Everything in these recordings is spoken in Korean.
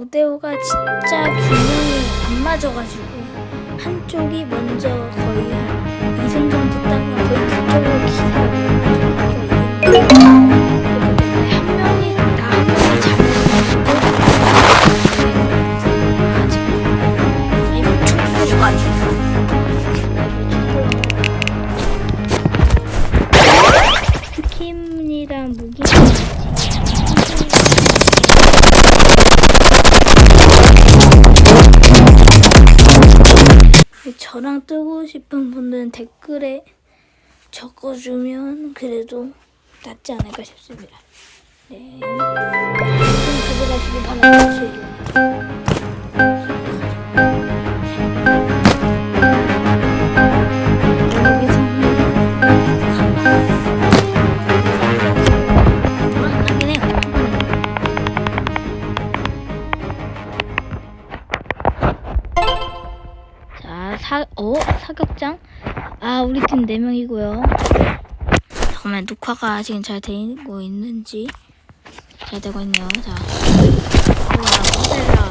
오데오가 진짜 균형이 안 맞아가지고 한쪽이 먼저 거의 한 2승 정도 따면 거의 그쪽으로 기가 뜨고 싶은 분들은 댓글에 적어주면 그래도 낫지 않을까 싶습니다. 네. 가져가시기 바랍니다. 팀 4명이고요. 잠깐만, 녹화가 지금 잘 되고 있는지. 잘 되고 있네요. 자. 우와, 모델라.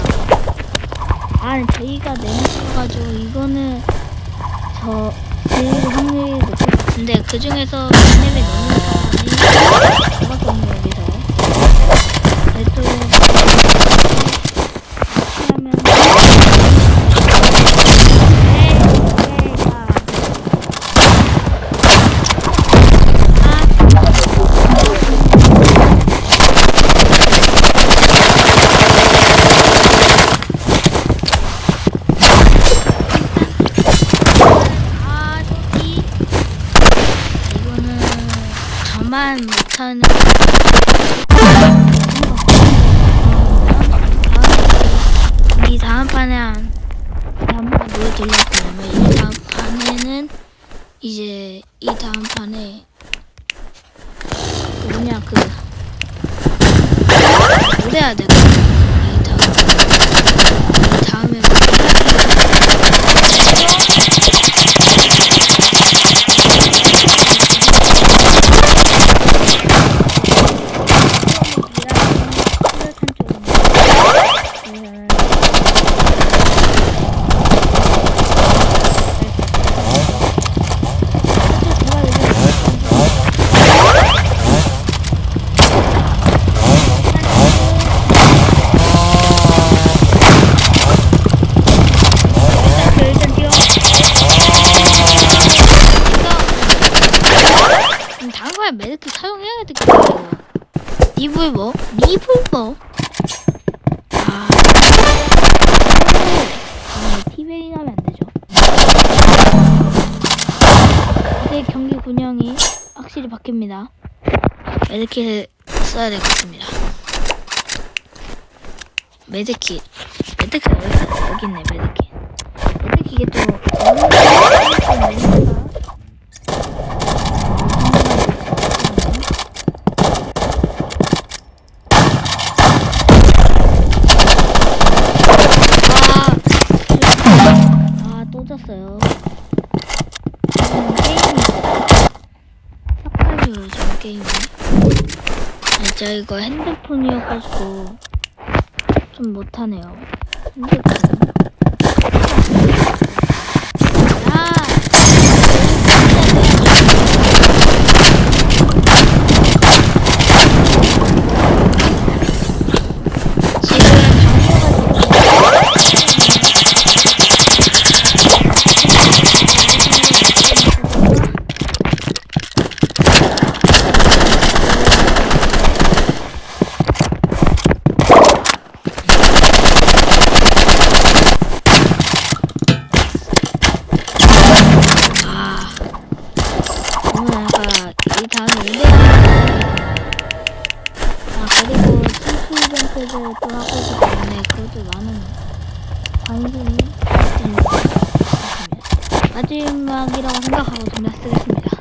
아, 저희가 4명이어가지고, 이거는 저, 제일 확률이 높을 것 같은데, 그 중에서 랩이 너무 잘하니, 저밖에 없네요, 여기서. 이제 이 다음 판에 그 뭐냐 그 뭐래야 될까? 메드킷을 써야 될것 같습니다. 메드킷. 메드킷 있어? 여기 있네, 메드킷. 메드킷 이게 또 진짜 이거 핸드폰이어가지고 좀 못하네요. 핸드폰. 도약이라고 생각하고 돈을 쓰겠습니다.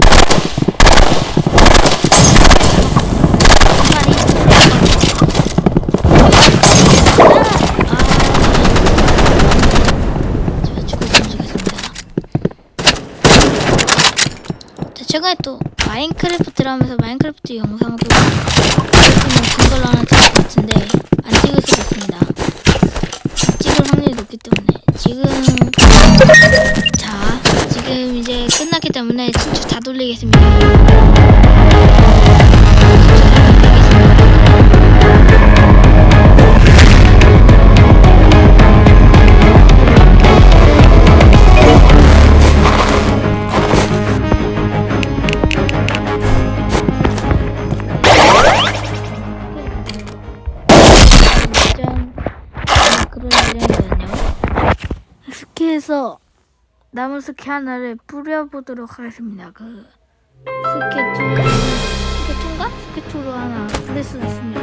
최근에 또 마인크래프트를 하면서 마인크래프트 영상을 보고 찍는 걸로 하나 찍을 것 같은데 안 찍을 수가 없습니다 안 찍을 확률이 높기 때문에 지금 스키에서 나무 스키 하나를 뿌려보도록 하겠습니다. 그 스케줄 스케줄인가? 스케줄로 하나 뿌릴 수 있습니다.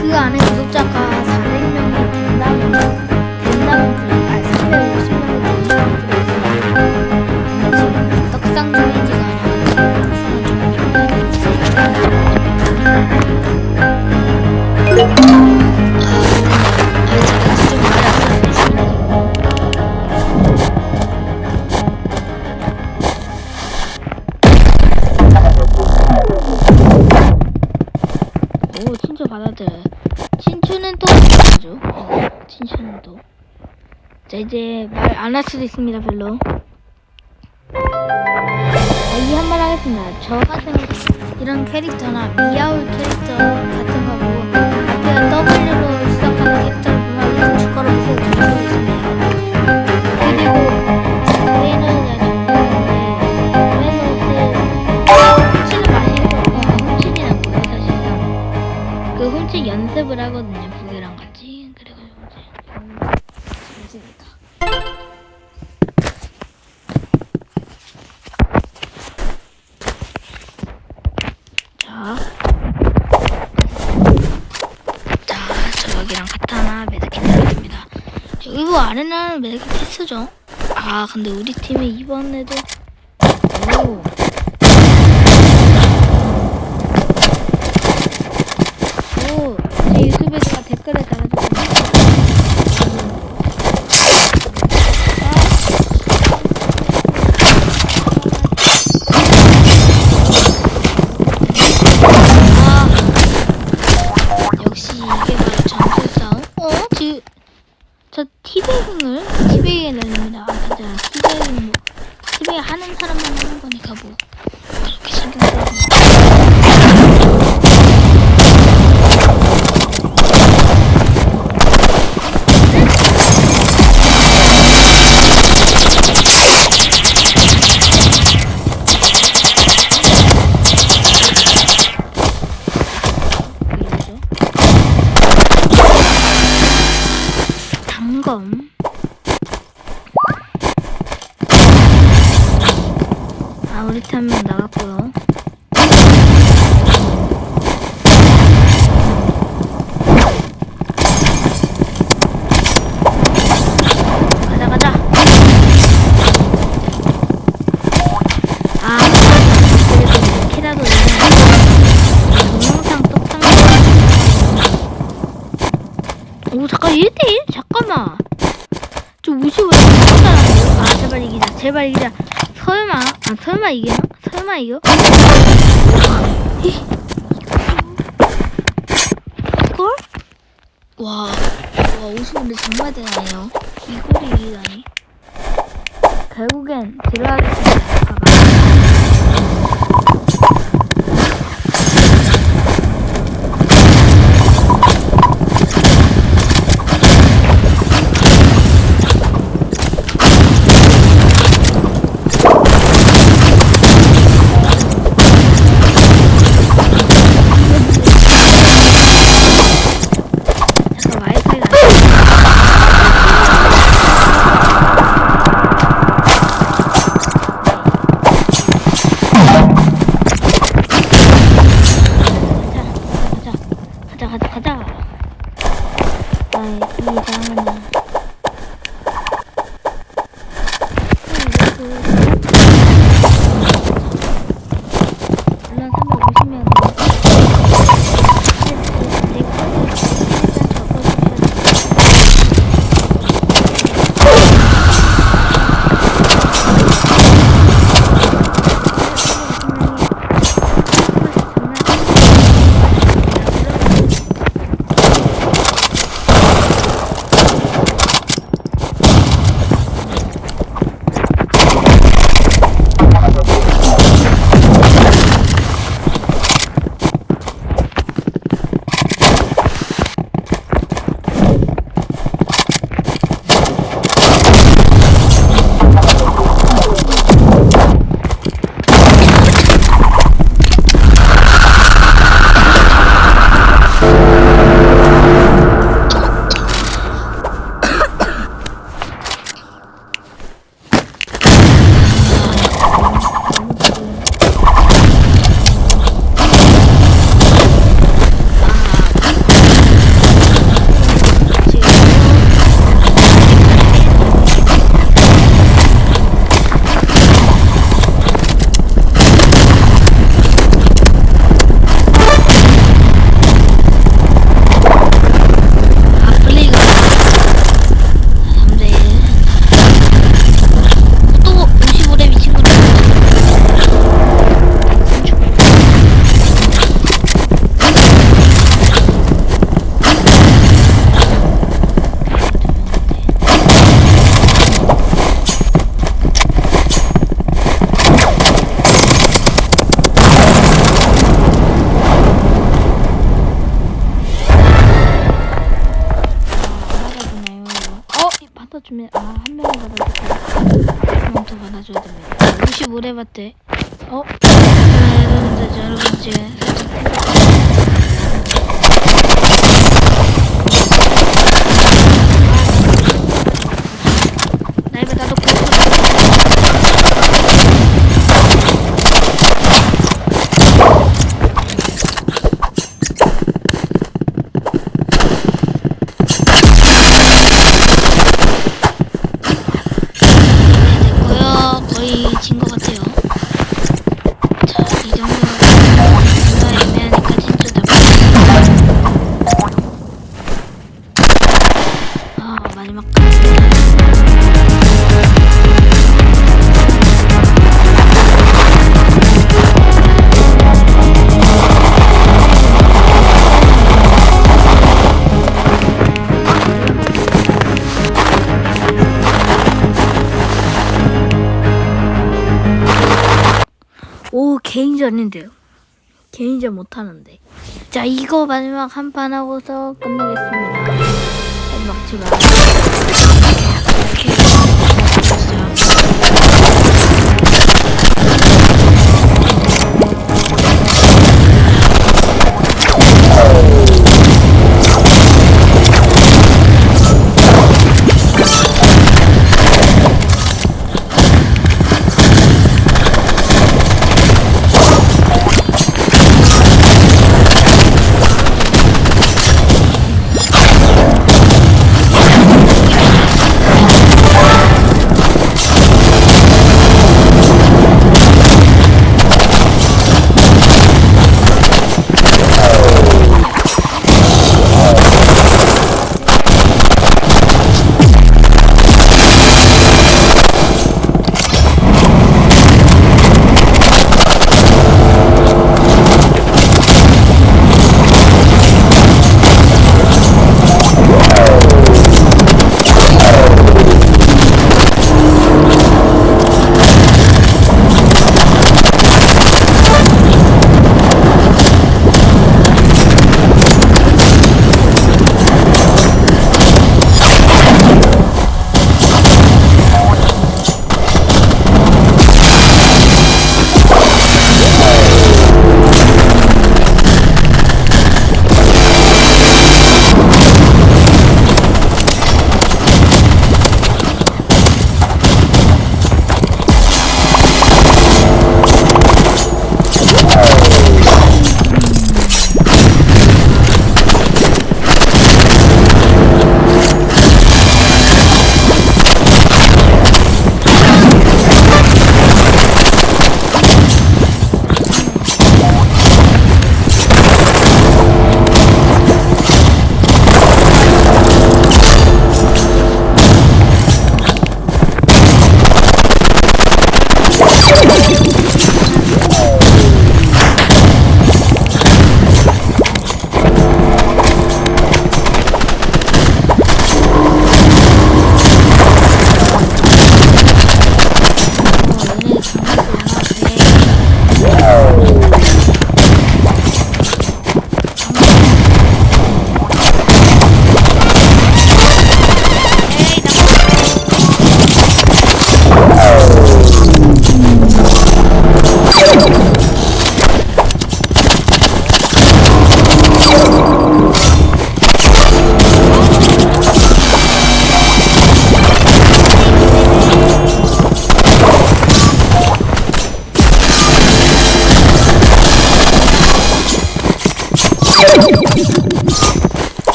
그 안에 구독자가 400명이 된다면 된다면 그래. 아 350명이 된다면 그래. 근데 지금 떡상 중 이제 말 안 할 수도 있습니다, 별로. 자, 이한말 하겠습니다. 저 같은 이런 캐릭터나 미아울 캐릭터 같은 거 보고 앞에 W로 시작하는 캐릭터를 보면 주가로 보고 주고 있습니다. 근데 우리 팀이 이번에도 아, 팀한명 나갔고요. 아, 잠깐 1대1? 잠깐만. 저 무시 왜. 아, 제발 이기자. 제발 이기자. 설마, 아, 설마 이기나? 설마? 히. 이걸? 와, 와, 50인데 정말 대단해요. 이걸 이기다니. 결국엔 들어가겠습니다. 개인전인데요. 개인전 못하는데. 자, 이거 마지막 한 판 하고서 끝내겠습니다. 마지막 제발.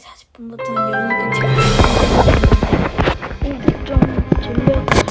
40분부터 11시까지 이제 좀 졸려